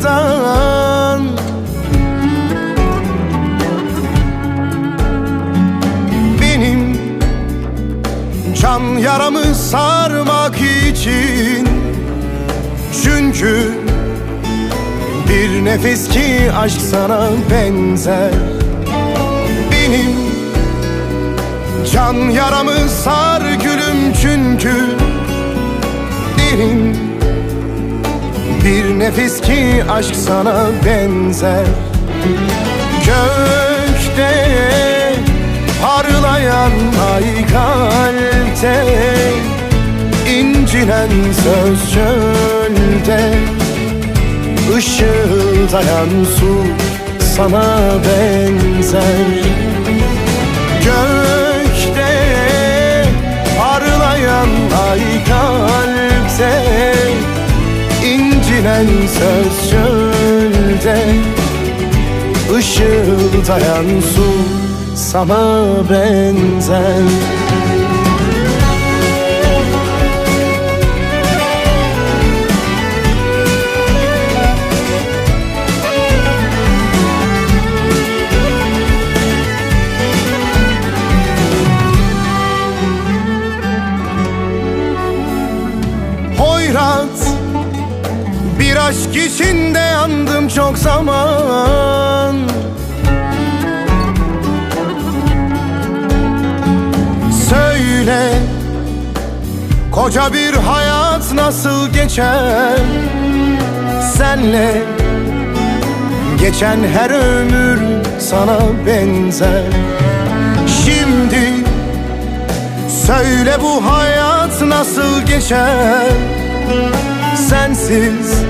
rüzgardan Benim can yaramı sarmak için. Çünkü bir nefes ki aşk sana benzer. Benim can yaramı sar gülüm çünkü bir nefes ki aşk sana benzer. Gökte parlayan ay kalpte incinen söz çölde. Işıldayan su sana benzer incinen söz çölde Işıldayan su sana benzer. Hoyrat Bir aşk içinde yandım çok zaman. Söyle Koca bir hayat nasıl geçer? Senle Geçen her ömür sana benzer. Şimdi Söyle bu hayat nasıl geçer? Sensiz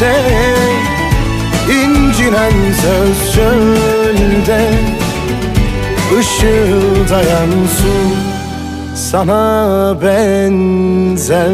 kalpte incinen söz çölde Işıldayan su sana benzer